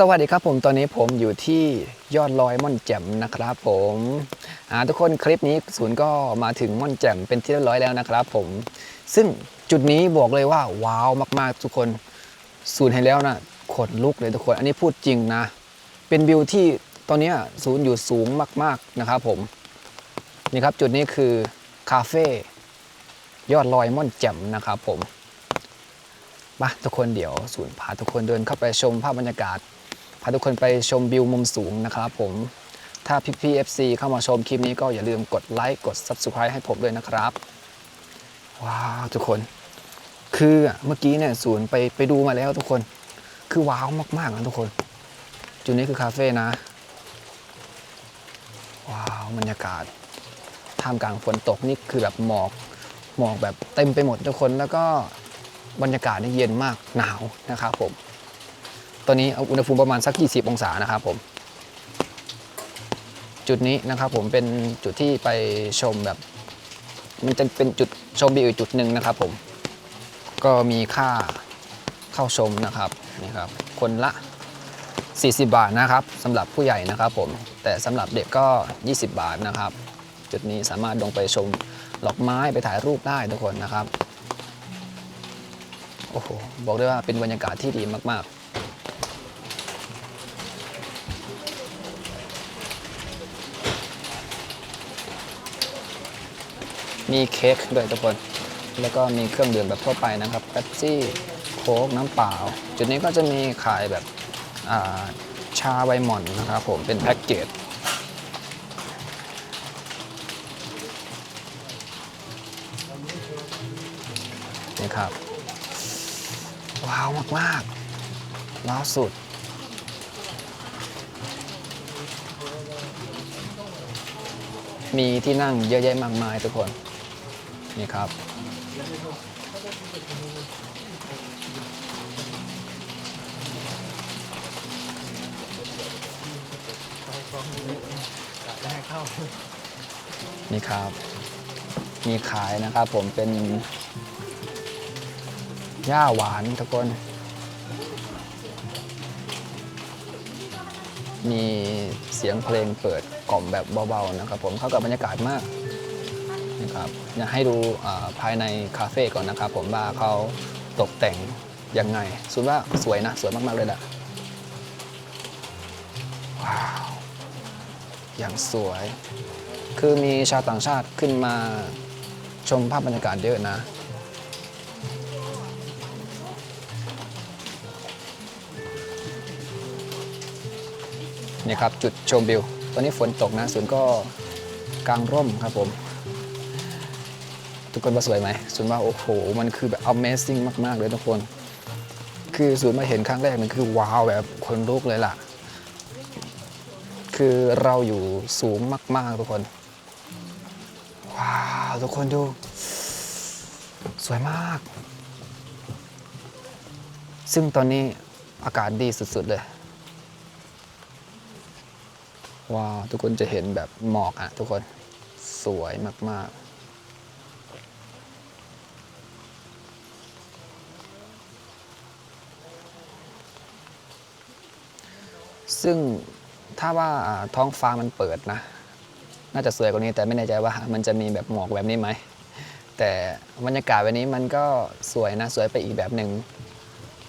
สวัสดีครับผมตอนนี้ผมอยู่ที่ยอดลอยม่อนแจ่มนะครับผมทุกคนคลิปนี้ศูนย์ก็มาถึงม่อนแจ่มเป็นที่เรียบร้อยแล้วนะครับผมซึ่งจุดนี้บอกเลยว่าว้าวมากๆ ทุกคนศูนย์เห็นแล้วนะขนลุกเลยทุกคน อันนี้พูดจริงนะ เป็นวิวที่ตอนนี้ศูนย์อยู่สูงมากๆนะครับผมนี่ครับจุดนี้คือคาเฟ่ยอดลอยม่อนแจ่มนะครับผมมาทุกคนเดี๋ยวศูนย์พาทุกคนเดินเข้าไปชมภาพบรรยากาศ พาทุกคนไปชมวิวมุมสูงนะครับผมถ้าพี่พี่เอฟซีเข้ามาชมคลิปนี้ก็อย่าลืมกดไลค์กด Subscribe ให้ผมด้วยนะครับว้าวทุกคน คือเมื่อกี้เนี่ยศูนย์ไปไปดูมาแล้วทุกคน คือว้าวมากๆนะทุกคน จุดนี้คือคาเฟ่นะ ว้าวบรรยากาศท่ามกลางฝนตกนี่คือแบบหมอกหมอกแบบเต็มไปหมดทุกคนแล้วก็บรรยากาศนี่เย็นมากหนาวนะครับผม ตอนนี้อุณหภูมิประมาณสัก 20 องศานะครับผม จุดนี้นะครับผมเป็นจุดที่ไปชมแบบ มันจะเป็นจุดชมวิวอีกจุดหนึ่งนะครับผม ก็มีค่าเข้าชมนะครับนี่ครับ คนละ 40 บาทนะครับสำหรับผู้ใหญ่นะครับผม แต่สำหรับเด็กก็ 20 บาทนะครับ จุดนี้สามารถลงไปชมดอกไม้ไปถ่ายรูปได้ทุกคนนะครับ โอ้โห บอกได้ว่าเป็นบรรยากาศที่ดีมาก ๆ มีเค้กด้วยทุกคน แล้วก็มีเครื่องดื่มแบบทั่วไปนะครับเป๊ปซี่โค้กน้ำเปล่า จุดนี้ก็จะมีขายแบบาชาใบหม่อนนะครับผมเป็นแพ็กเกจนี่ครับ ว้าวมากๆว้าวสุดมีที่นั่งเยอะแยะมากมายทุกคน นี่ครับ นี่ครับ มีขายนะครับผมเป็นหญ้าหวานทุกคน มีเสียงเพลงเปิดกล่อมแบบเบาๆนะครับผมเข้ากับบรรยากาศมาก ครับอยากให้ดูภายในคาเฟ่ก่อนนะครับผมว่าเขาตกแต่งยังไงสุดว่าสวยนะ สวยมาก ๆ เลยแหละว้าวอย่างสวย คือมีชาวต่างชาติขึ้นมาชมภาพบรรยากาศเยอะนะนี่ครับจุดชมวิว ตอนนี้ฝนตกนะศูนก็กางร่มครับผม ทุกคนว่าสวยไหมศูนย์ว่าโอ้โห มันคือแบบ Amazing มาก ๆ เลยทุกคน คือศูนย์มาเห็นครั้งแรกมันคือว้าวแบบคนลุกเลยล่ะ คือเราอยู่สูงมาก ๆ ทุกคน ว้าว ทุกคนดู สวยมาก ซึ่งตอนนี้อากาศดีสุด ๆ เลย ว้าว ทุกคนจะเห็นแบบหมอกอะทุกคนสวยมาก ๆ ซึ่งถ้าว่าท้องฟ้ามันเปิดนะ น่าจะสวยกว่านี้แต่ไม่แน่ใจว่ามันจะมีแบบหมอกแบบนี้ไหม แต่บรรยากาศแบบนี้มันก็สวยนะ สวยไปอีกแบบหนึ่ง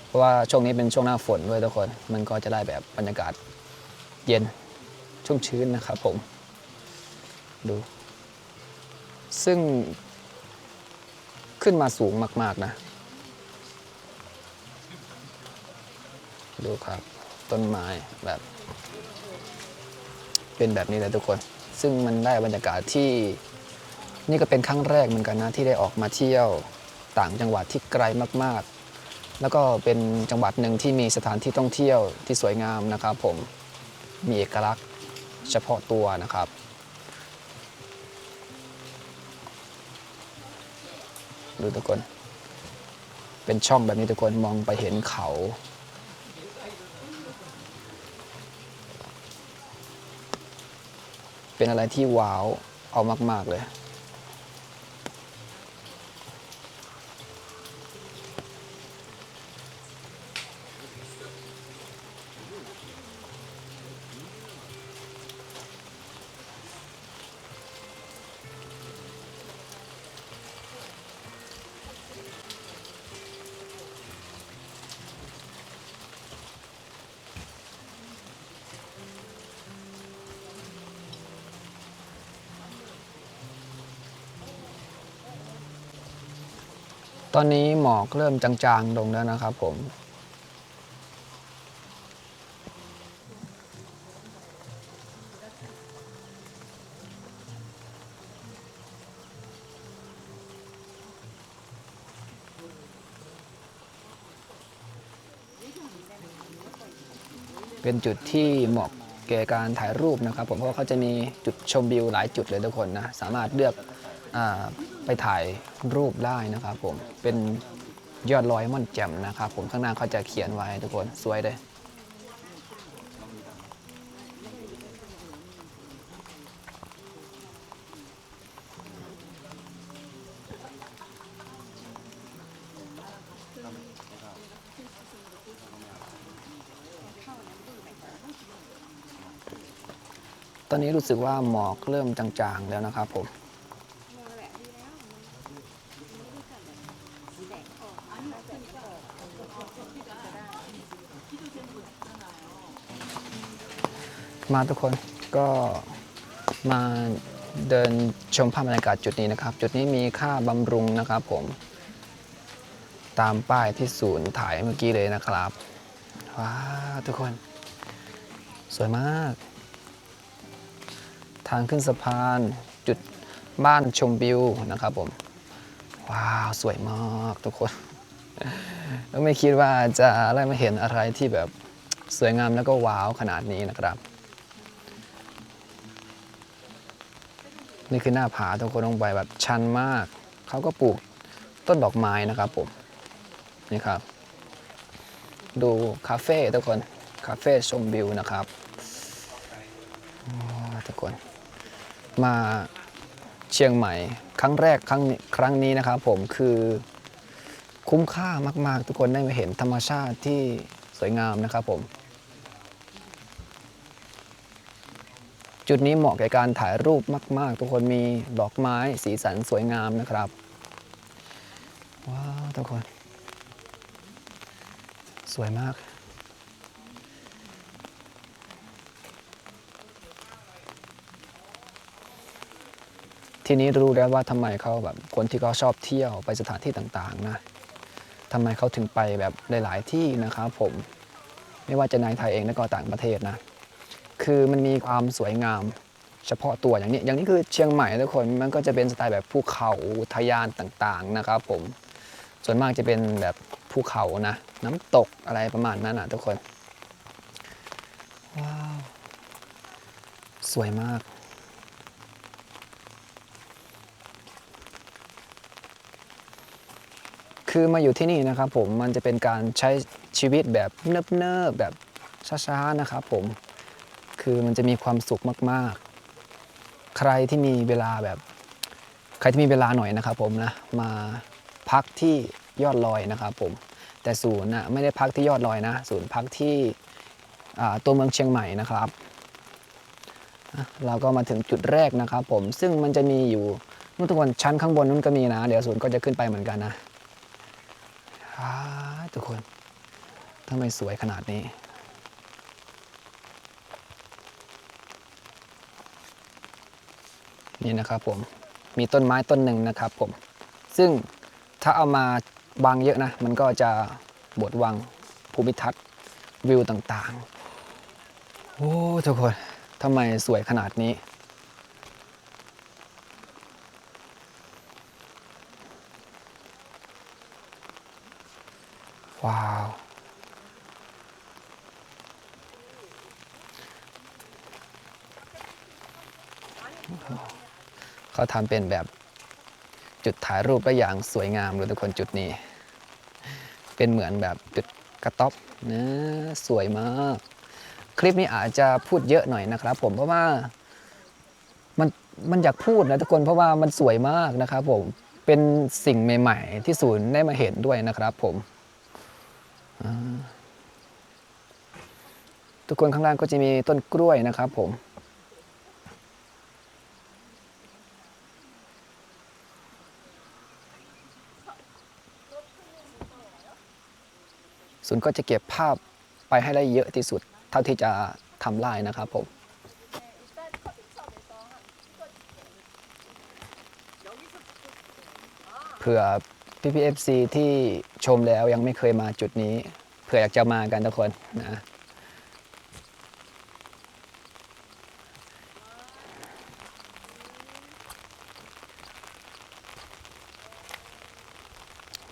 เพราะว่าช่วงนี้เป็นช่วงหน้าฝนด้วยทุกคน มันก็จะได้แบบบรรยากาศเย็นชุ่มชื้นนะครับผม ดู ซึ่งขึ้นมาสูงมาก ๆ นะ ดูครับ ต้นไม้แบบ เป็นแบบนี้เลยทุกคน ซึ่งมันได้บรรยากาศที่ นี่ก็เป็นครั้งแรกเหมือนกันนะที่ได้ออกมาเที่ยวต่างจังหวัดที่ไกลมากๆ แล้วก็เป็นจังหวัดหนึ่งที่มีสถานที่ท่องเที่ยวที่สวยงามนะครับ ผมมีเอกลักษณ์เฉพาะตัวนะครับดูทุกคน เป็นช่องแบบนี้ทุกคนมองไปเห็นเขา เป็นอะไรที่ว้าวเอามาก ๆ เลย ตอนนี้หมอกเริ่มจางๆ ลงแล้วนะครับผม เป็นจุดที่เหมาะแก่การถ่ายรูปนะครับผมเพราะเขาจะมีจุดชมวิวหลายจุดเลยทุกคนนะ สามารถเลือกอ ไปถ่ายรูปได้นะครับผมเป็นยอดลอยม่อนแจ่มนะครับผมข้างหน้าเขาจะเขียนไว้ทุกคนสวยเลยตอนนี้รู้สึกว่าหมอกเริ่มจางๆแล้วนะครับผม มาทุกคนก็มาเดินชมภาพบรรยากาศจุดนี้นะครับ จุดนี้มีค่าบำรุงนะครับผม ตามป้ายที่ศูนย์ถ่ายเมื่อกี้เลยนะครับว้าวทุกคน สวยมาก ทางขึ้นสะพานจุดบ้านชมวิวนะครับผม ว้าว สวยมากทุกคนแล้วไม่คิดว่าจะได้มาเห็นอะไรที่แบบสวยงามแล้วก็ว้าวขนาดนี้นะครับ นี่คือหน้าผาทุกคนลงไปแบบชันมาก เขาก็ปลูกต้นดอกไม้นะครับผมนี่ครับ ดูคาเฟ่ทุกคน คาเฟ่ชมวิวนะครับทุกคน มาเชียงใหม่ครั้งแรกครั้งนี้ครั้งนี้นะครับผมคือคุ้มค่ามาก ๆ ทุกคนได้มาเห็นธรรมชาติที่สวยงามนะครับผม จุดนี้เหมาะแก่การถ่ายรูปมาก ๆ ทุกคนมีดอกไม้สีสันสวยงามนะครับ ว้าวทุกคน สวยมาก ทีนี้รู้แล้วว่าทำไมเขาแบบคนที่เขาชอบเที่ยวไปสถานที่ต่าง ๆ นะทำไมเขาถึงไปแบบหลาย ๆ ที่นะครับผมไม่ว่าจะในไทยเองและก็ต่างประเทศนะ คือมันมีความสวยงาม เฉพาะตัวอย่างนี้อย่างนี้คือเชียงใหม่ทุกคนมันก็จะเป็นสไตล์แบบภูเขาทยานต่างๆนะครับผมส่วนมากจะเป็นแบบภูเขานะ น้ำตกอะไรประมาณนั้นนะทุกคนว้าวสวยมากคือมาอยู่ที่นี่นะครับผมมันจะเป็นการใช้ชีวิตแบบเนิบๆแบบช้าๆนะครับผม คือมันจะมีความสุขมาก ๆ ใครที่มีเวลาแบบ ใครที่มีเวลาหน่อยนะครับ ผมนะมาพักที่ยอดลอยนะครับ ผม แต่ศูนย์น่ะไม่ได้พักที่ยอดลอยนะ ศูนย์พักที่ตัวเมืองเชียงใหม่นะครับ เราก็มาถึงจุดแรกนะครับ ผมซึ่งมันจะมีอยู่นู่นทุกคนชั้นข้างบนนู้นก็มีนะ เดี๋ยวศูนย์ก็จะขึ้นไปเหมือนกันนะทุกคนทำไมสวยขนาดนี้ นี่นะครับผมมีต้นไม้ต้นหนึ่งนะครับผมซึ่งถ้าเอามาบางเยอะนะมันก็จะบดวังภูมิทัศน์วิวต่างๆ โอ้ทุกคนทำไมสวยขนาดนี้ ว้าว เขาทำเป็นแบบจุดถ่ายรูปได้อย่างสวยงามเลยทุกคนจุดนี้ เป็นเหมือนแบบจุดกระต๊อบนะสวยมาก คลิปนี้อาจจะพูดเยอะหน่อยนะครับ ผมเพราะว่ามันมันอยากพูดนะทุกคนเพราะว่ามันสวยมากนะครับ ผมเป็นสิ่งใหม่ ๆ ที่ศูนย์ได้มาเห็นด้วยนะครับ ผมทุกคนข้างล่างก็จะมีต้นกล้วยนะครับ ผม ศูนย์ก็จะเก็บภาพไปให้ได้เยอะที่สุด เท่าที่จะทำได้นะครับผมเผื่อพี่พีเอฟซีที่ชมแล้วยังไม่เคยมาจุดนี้ เผื่ออยากจะมากันทุกคนนะ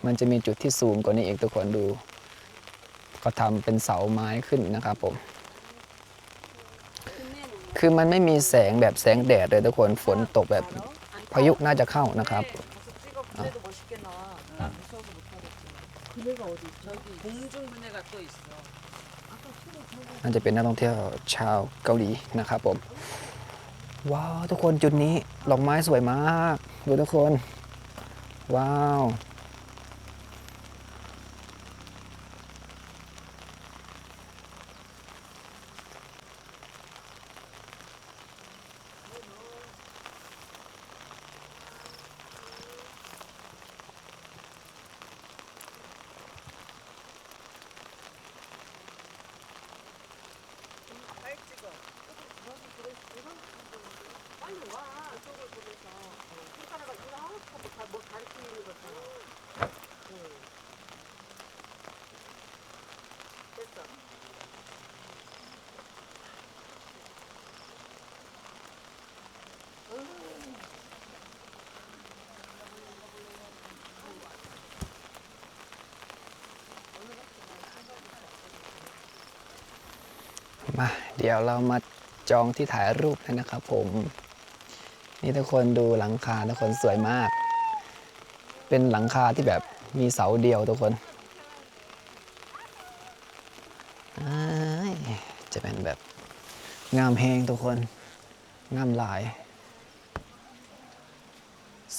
มันจะมีจุดที่สูงกว่านี้อีกทุกคนดู ก็ทำเป็นเสาไม้ขึ้นนะครับผมคือมันไม่มีแสงแบบแสงแดดเลยทุกคนฝนตกแบบพายุน่าจะเข้านะครับน่าจะเป็นนักท่องเที่ยวชาวเกาหลีนะครับผม ว้าว ทุกคนจุดนี้ดอกไม้สวยมาก ดูทุกคน ว้าว มาเดี๋ยวเรามาจองที่ถ่ายรูปกันนะครับผม นี่ทุกคนดูหลังคาทุกคนสวยมาก เป็นหลังคาที่แบบมีเสาเดียวทุกคนจะเป็นแบบงามแหงทุกคนงามหลาย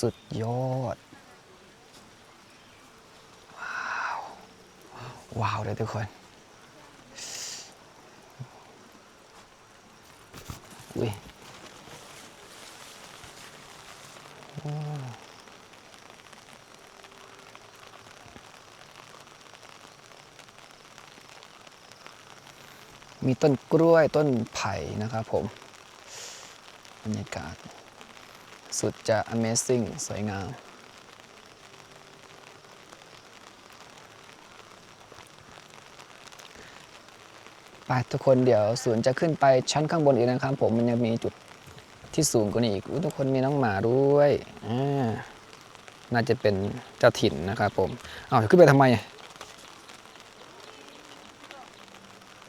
สุดยอด ว้าว ว้าวเลยทุกคน เว้ยมีต้นกล้วยต้นไผ่นะครับผมบรรยากาศ สุดจะ Amazing สวยงาม ไปทุกคนเดี๋ยวศูนย์จะขึ้นไปชั้นข้างบนอีกนะครับ ผมมันยังมีจุดที่สูงกว่านี้อีกทุกคนมีน้องหมาด้วยน่าจะเป็นเจ้าถิ่นนะครับผมอ้าวขึ้นไปทำไม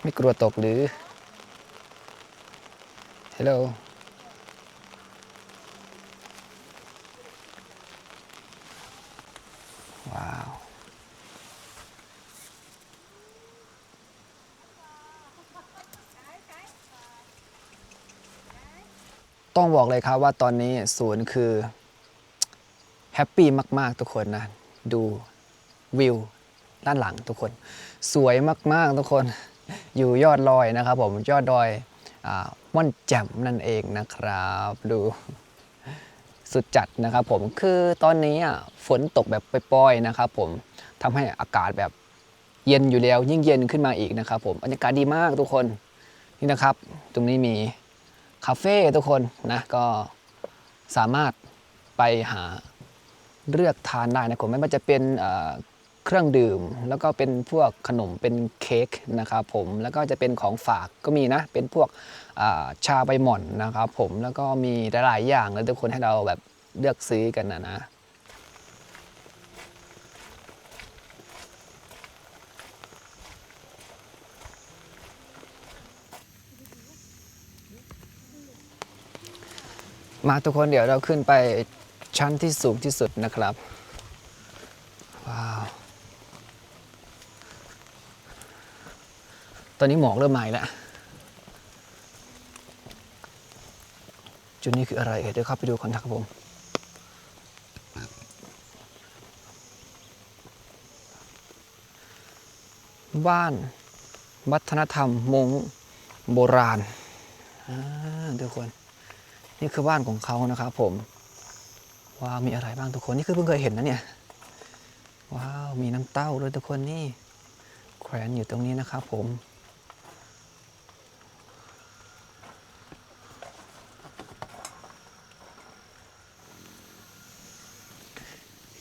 ไม่กลัวตกหรือฮัลโหลว้าว ต้องบอกเลยครับว่าตอนนี้ศูนย์คือแฮปปี้มากๆทุกคนนะ ดูวิวด้านหลังทุกคน สวยมากๆทุกคนอยู่ยอดดอยนะครับ ผมยอดดอยอม่อนแจ่มนั่นเองนะครับ ดูสุดจัดนะครับผมคือตอนนี้ฝนตกแบบปล่อยๆนะครับ ผมทำให้อากาศแบบเย็นอยู่แล้วยิ่งเย็นขึ้นมาอีกนะครับ ผมบรรยากาศดีมากทุกคนนี่นะครับ ตรงนี้มี คาเฟ่ทุกคนนะก็สามารถไปหาเลือกทานได้นะผมไม่ว่าจะเป็นเครื่องดื่ม แล้วก็เป็นพวกขนมเป็นเค้กนะครับผมแล้วก็จะเป็นของฝากก็มีนะเป็นพวกชาใบหม่อนนะครับผมแล้วก็มีหลายๆอย่างเลยทุกคนให้เราแบบเลือกซื้อกันนะนะ มาทุกคนเดี๋ยวเราขึ้นไปชั้นที่สูงที่สุดนะครับ ว้าว ตอนนี้หมอกเริ่มมาอีกแล้ว จุดนี้คืออะไรเดี๋ยวเข้าไปดูก่อนนะครับผมบ้านวัฒนธรรมมงโบราณทุกคน นี่คือบ้านของเขานะครับผม ว้าว มีอะไรบ้างทุกคน นี่คือเพิ่งเคยเห็นนะเนี่ย ว้าว มีน้ำเต้าด้วยทุกคนนี่ แขวนอยู่ตรงนี้นะครับผม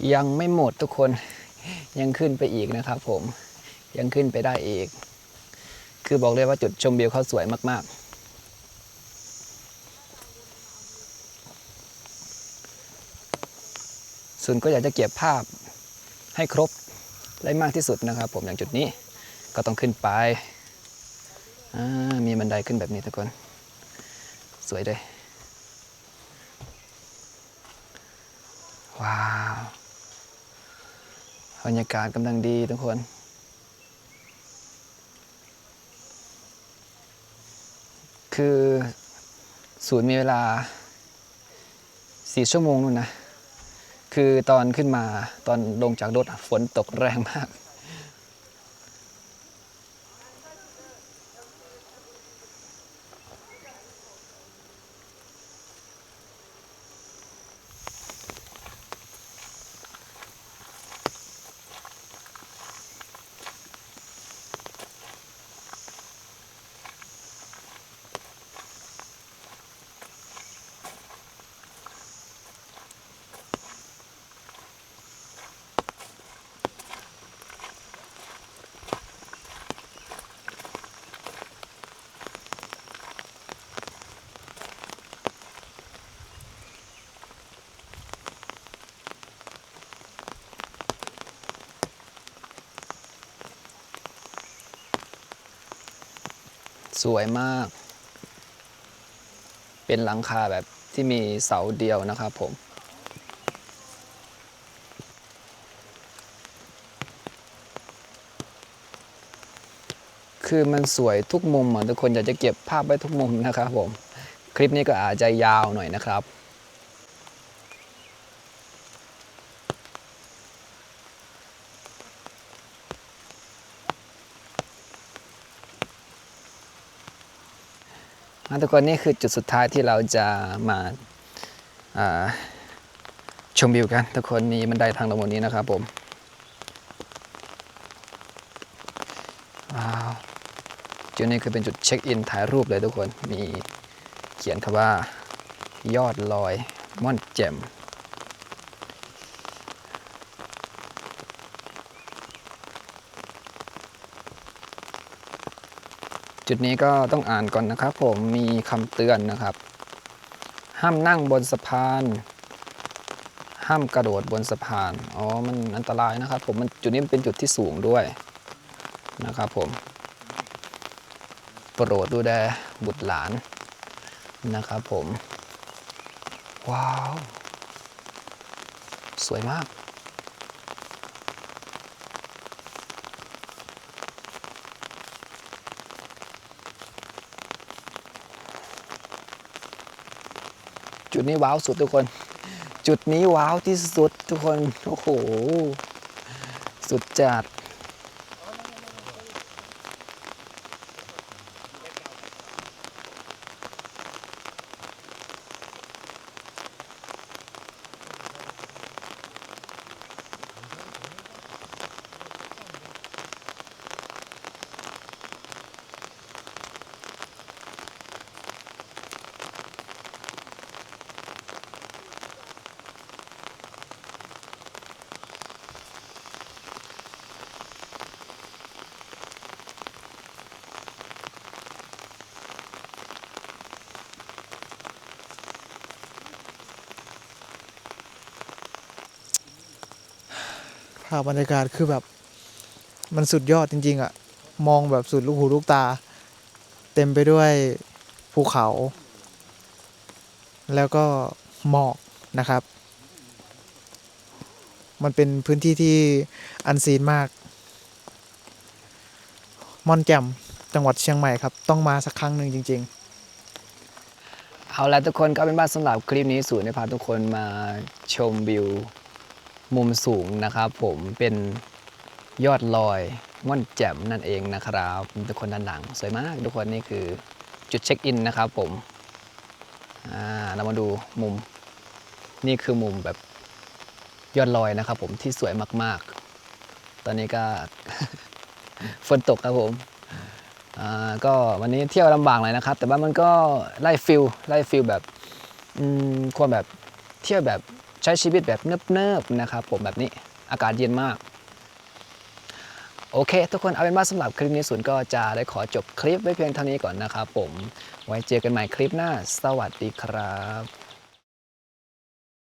ยยังไม่หมดทุกคน ยังขึ้นไปอีกนะครับผม ยังขึ้นไปได้อีก คือบอกเลยว่าจุดชมวิวเขาสวยมากๆ ส่วนก็อยากจะเก็บภาพให้ครบได้มากที่สุดนะครับ ผมอย่างจุดนี้ก็ต้องขึ้นไปมีบันไดขึ้นแบบนี้ทุกคน สวยเลยว้าวบรรยากาศกำลังดีทุกคน คือศูนย์มีเวลาสี่ชั่วโมงนู่นนะ คือตอนขึ้นมาตอนลงจากรถฝนตกแรงมาก สวยมาก เป็นหลังคาแบบที่มีเสาเดียวนะครับผม คือมันสวยทุกมุมอะทุกคนอยากจะเก็บภาพไว้ทุกมุมนะครับผม คลิปนี้ก็อาจจะยาวหน่อยนะครับ ทุกคนนี่คือจุดสุดท้ายที่เราจะมาาชมวิวกัน ทุกคนมีบันไดทางลงบนนี้นะครับผมว้าวจุดนี้คือเป็นจุดเช็คอินถ่ายรูปเลยทุกคนมีเขียนคำว่ายอดลอยม่อนแจ่ม จุดนี้ก็ต้องอ่านก่อนนะครับ ผมมีคำเตือนนะครับ ห้ามนั่งบนสะพาน ห้ามกระโดดบนสะพานอ๋อมันอันตรายนะครับ ผมมันจุดนี้เป็นจุดที่สูงด้วยนะครับผมโปรดดูแลบุตรหลานนะครับผม ว้าว สวยมาก จุดนี้ว้าวสุดทุกคน จุดนี้ว้าวที่สุดทุกคน โอ้โห สุดจัด ภาพบรรยากาศคือแบบมันสุดยอดจริง ๆอะมองแบบสุดลูกหูลูกตา เต็มไปด้วยภูเขา แล้วก็หมอกนะครับ มันเป็นพื้นที่ที่อันซีนมาก ม่อนแจ่มจังหวัดเชียงใหม่ครับ ต้องมาสักครั้งหนึ่งจริง ๆเอาละทุกคนก็เป็นว่าสำหรับคลิปนี้สูนย์ได้พาทุกคนมาชมวิว มุมสูงนะครับผมเป็นยอดลอยม่อนแจ่มนั่นเองนะครับทุกคนด้านหลังสวยมากทุกคนนี่คือจุดเช็คอินนะครับผมเรามาดูมุม นี่คือมุมแบบยอดลอยนะครับผมที่สวยมากๆ ตอนนี้ก็ฝนตกครับผมก็วันนี้เที่ยวลำบากหน่อยนะครับ แต่ว่ามันก็ไล่ฟิลไล่ฟิลแบบความแบบเที่ยวแบบ ใช้ชีวิตแบบเนิบๆนะครับผมแบบนี้อากาศเย็นมาก โอเค ทุกคนเอาเป็นว่าสำหรับคลิปนี้ศูนย์ก็จะได้ขอจบคลิปไว้เพียงเท่านี้ก่อนนะครับผมไว้เจอกันใหม่คลิปหน้า สวัสดีครับ